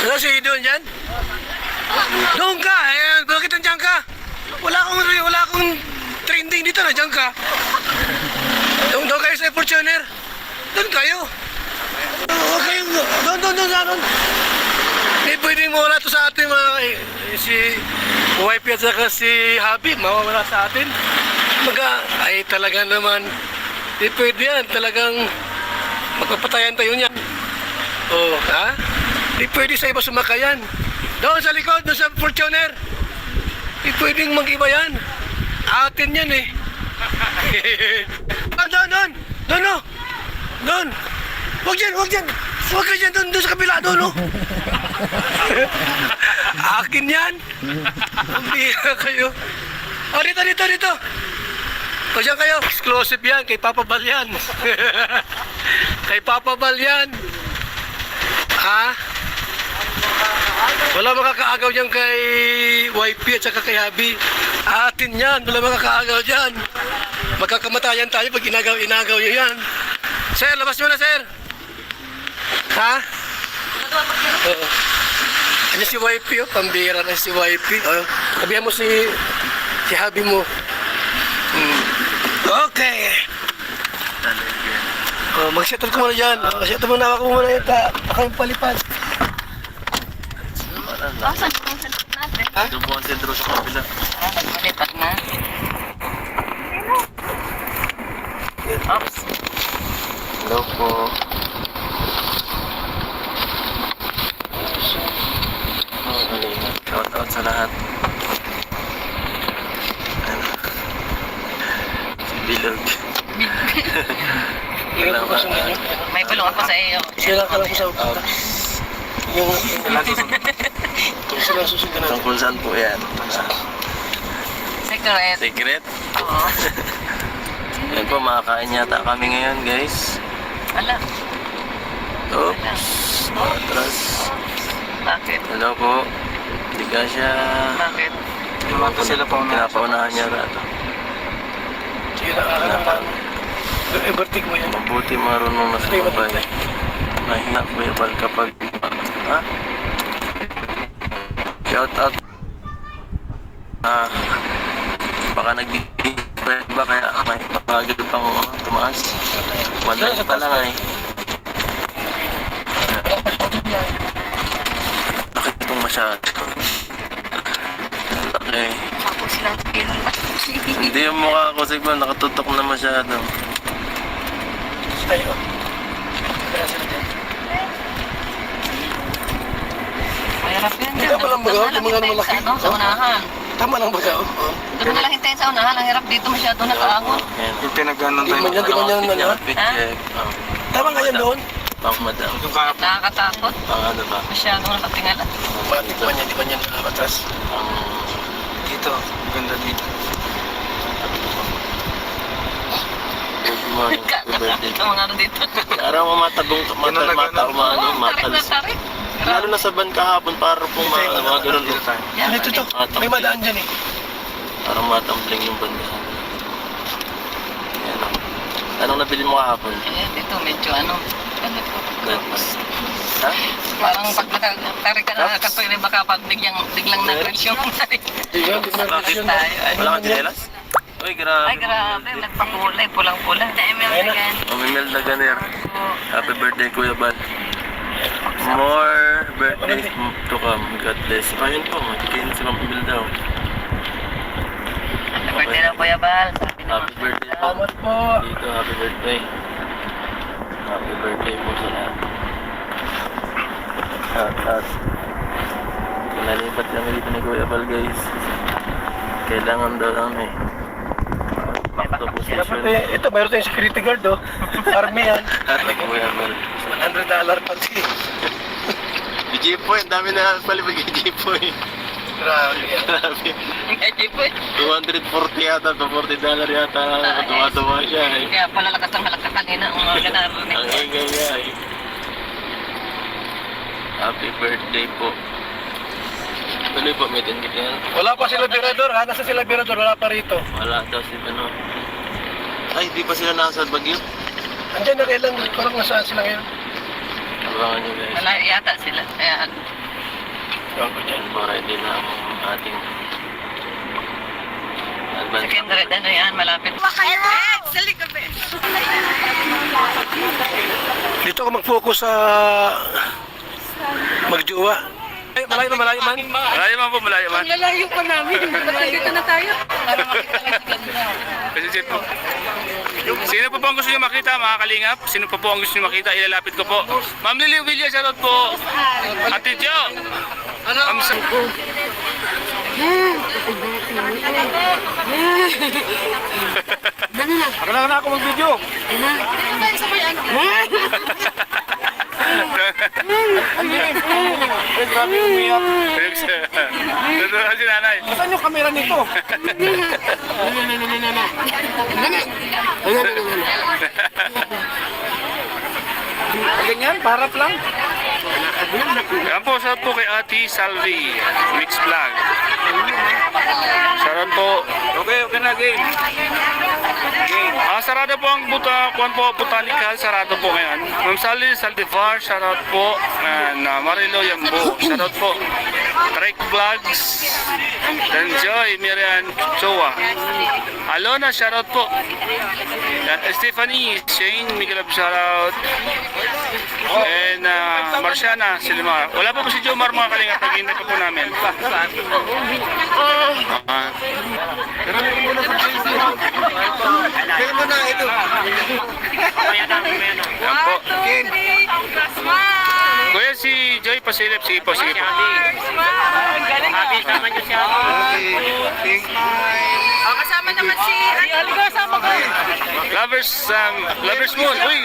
Ano si doon yan? Doon ka! Eh, bakit nandiyan ka? Wala akong, wala akong trending dito, nandiyan ka. Doon, doon kayo sa Fortuner. Doon kayo. Huwag kayong, doon, doon, doon, doon. Hindi pwedeng mawala to sa atin mga eh, si wife at saka si Habib, mawawala sa atin. Maga, ay talaga naman, hindi pwede yan, talagang magpapatayan tayo niyan. Oh, ha? Hindi pwede sa iba sumakayan. Doon sa likod, doon sa Fortuner. Hindi pwedeng mag-iba yan. Atin yan eh. ah, doon, doon. Doon, oh. Doon. Huwag dyan, huwag dyan. Huwag ka dyan doon, doon sa kabila, doon, oh. Akin yan. Pambira kayo. Oh, dito, dito, dito. O dyan kayo. Exclusive yan, kay Papa Bal yan. kay Papa Bal yan. Ha? Wala makakaagaw dyan kay YP at saka kay Habi. Atin yan, wala makakaagaw dyan. Magkakamatayan tayo pag inagaw-inagaw nyo yan. Sir, labas mo na, sir. Ha? Oo. Ano si YP, oh? Pambira na si YP. Oh, sabihan mo si, si Habi mo. Hmm. Okay. Oh, mag-settle ko muna dyan. Oh, settle muna ako muna yung ta. Baka yung palipad. Asan yung sentro natin? Doon po ang sentro sa kabila. Ah, nagpalipat na. Oops. Hello po. Oh. Shout out sa lahat. Si Bilog. Ko sa inyo. May bulong ako sa iyo. Sila ka lang ko sa utak. Yung kung sila susunod na. Tungkol saan po yan? Secret. Secret? Oo. Yan po, makakain yata kami ngayon guys. Ala, Oops. Atras. bakit? Hello po. Hindi ka siya... Bakit? Pinapaunahan sila pa Pinapaunahan niya rato. Sige na, alam Eh, bertik mo yan. Mabuti marunong na sumabay. Mahina po yung kapag... Ha? Shout out. Ah, baka nag ba kaya may papagal pang tumaas. Wala pa lang ay. Bakit itong masyado? Okay. Ako. Hindi yung mukha ko siguro nakatutok na masyado. Tayo. Kaya sila Mahirap yan. Hindi ka palang na lang mga malaki. Sa, ano, sa unahan. Tama lang ba ka? Oh. Doon na lang hintayin sa unahan. Ang hirap dito masyado nakaangon. Yan. Yung pinagano Di man yan, di man yan, ano? Oh. Tama nga yan doon. Pang madam. Yung kahap Nakakatakot. Pang ano ba? Masyadong nakatingala. Matik man yan, di man yan atras. Pang... dito. Ganda dito. Birthday. Ang mga ano dito. Araw mo matabong mata Ganun na mata ganun. umano Oo, tarik na matalis. tarik. Lalo na sa ban kahapon para pong mga mga ganun. Tayo. Yan, Ito to, may madaan dyan eh. Parang matambling yung bandahan. Yan. oh. Anong nabili mo kahapon? Eh, dito medyo ano. ano to? Guns. Ha? Parang pag nakatarik ka na kapag baka pag biglang, biglang nag-crash yung tarik. Di man Bakit? yan. Wala kang chinelas? Uy, grabe. Ay, grabe. Nagpakulay. Pulang-pula. Mamimil na ganir. Happy birthday, Kuya Bal. More birthdays to come. God bless. Ayun po, magkikinig si Mamimil daw. Happy birthday na Kuya Bal. Sabi naman. Happy birthday po. Salamat po. Dito, happy birthday. Happy birthday po sa lahat. At, at, nalipat kami dito ni Kuya Bal, guys. Kailangan daw lang eh. Back to position. eh, ito, mayroon tayong security guard oh. Army yan. At Kuya Bal. 100 dollar pati. Gipo, ang dami na mag Gipo eh. Grabe yan. Grabe. Eh. 240 yata, 240 dollar yata. Tuwa-tuwa siya eh. Kaya pala lakas ng halaka kanina. Ang mga ganaro. Ang ingay niya eh. Happy birthday po. Tuloy po, may tingkit yan. Wala pa sila Birador ha? Nasa sila Birador, wala pa rito. Wala daw si ano. Ay, di pa sila nasa Bagyo. Andiyan na kailan, parang nasaan sila ngayon? Abangan nyo guys. Wala yata sila. Kaya Ewan ko dyan. po, ready na ang ating advance. Secondary, ano yan, malapit. Dito ako mag-focus sa magjowa. Eh, malayo man, malayo man. Malayo man po, malayo man. Lalayo pa namin. Dito na tayo. Para makita lang si ganda. Kasi po. Sino po po ang gusto niyo makita, mga kalingap? Sino po po ang gusto niyo makita? Ilalapit ko po. Ma'am Lily Villa, shoutout po. Ate Jo. Ma'am Sa- Ako na ako mag-video. Grabe umiyak. Totoo si nanay. Saan yung kamera nito? Ganyan, parap lang. Yan po, shoutout po kay Ate Salvi. Mix Vlog. Shoutout po. Okay, okay na, game. Ah, sarado po ang buta, kuan po, botanical, sarado po ngayon. Ma'am Sally Saldivar, shoutout po. And uh, Marilo Yambo, shoutout po. Trek Vlogs. And Joy Miriam Chowa. Alona, shoutout po. And Stephanie, Shane, Miguel shoutout. And uh, Marciana Silmar. Wala pa po si Jomar mga kalingap, naghihintay pa po namin. Ah. Kaya mo na, ito. Yan po. Kuya si Pasilip, sige po, sige po. Oh, kasama naman si... Ano kasama ko? Lovers, um, Lovers Moon. Uy,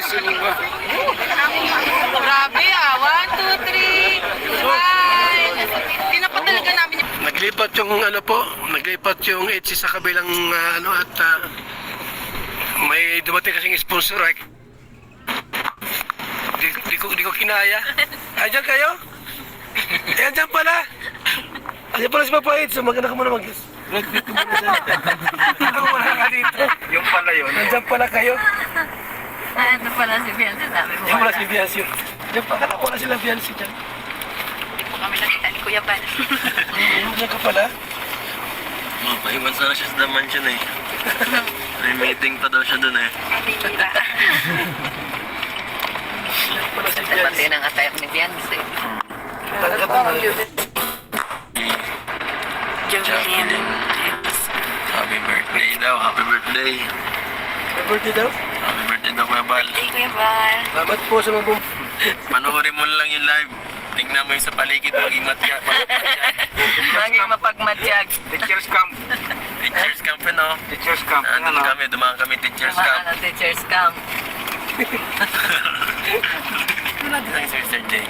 Grabe ah. One, two, three. Bye. Tinapa talaga namin yung... Naglipat yung ano po, naglipat yung HC sa kabilang ah, ano at ah, may dumating kasing sponsor ay di, di, ko, di ko kinaya. Ayan kayo? Pala. Ayan pala si Papa Ed. So maganda ka muna mag Red dito muna dyan. Dito muna ka dito. Yung pala yun. Nandiyan pala kayo. Ano pala si Bianca sabi mo? Yan pala si Biancy. Yan pala ako na sila Biancy dyan. Hindi po kami nakita ni Kuya Ban. Yan ka pala. Mapahiwan sana siya sa mansion eh. May meeting pa daw siya dun eh. Pala si Pati Biancy. ng attire ni Bianca. Talaga pala. Julian. Happy birthday daw, happy birthday. May birthday daw. Happy birthday daw, Kuya Bal. Hey, Kuya Ban. Salamat po sa mga bum... Panoorin mo lang yung live. Tingnan mo yung sa paligid, maging matya. Maging mapagmatyag. Teacher's camp. Teachers camp yun, no? Teacher's camp. Nandun kami, dumaan kami teachers camp. Ano, teacher's camp. Wala din ang Sir Sir Jay.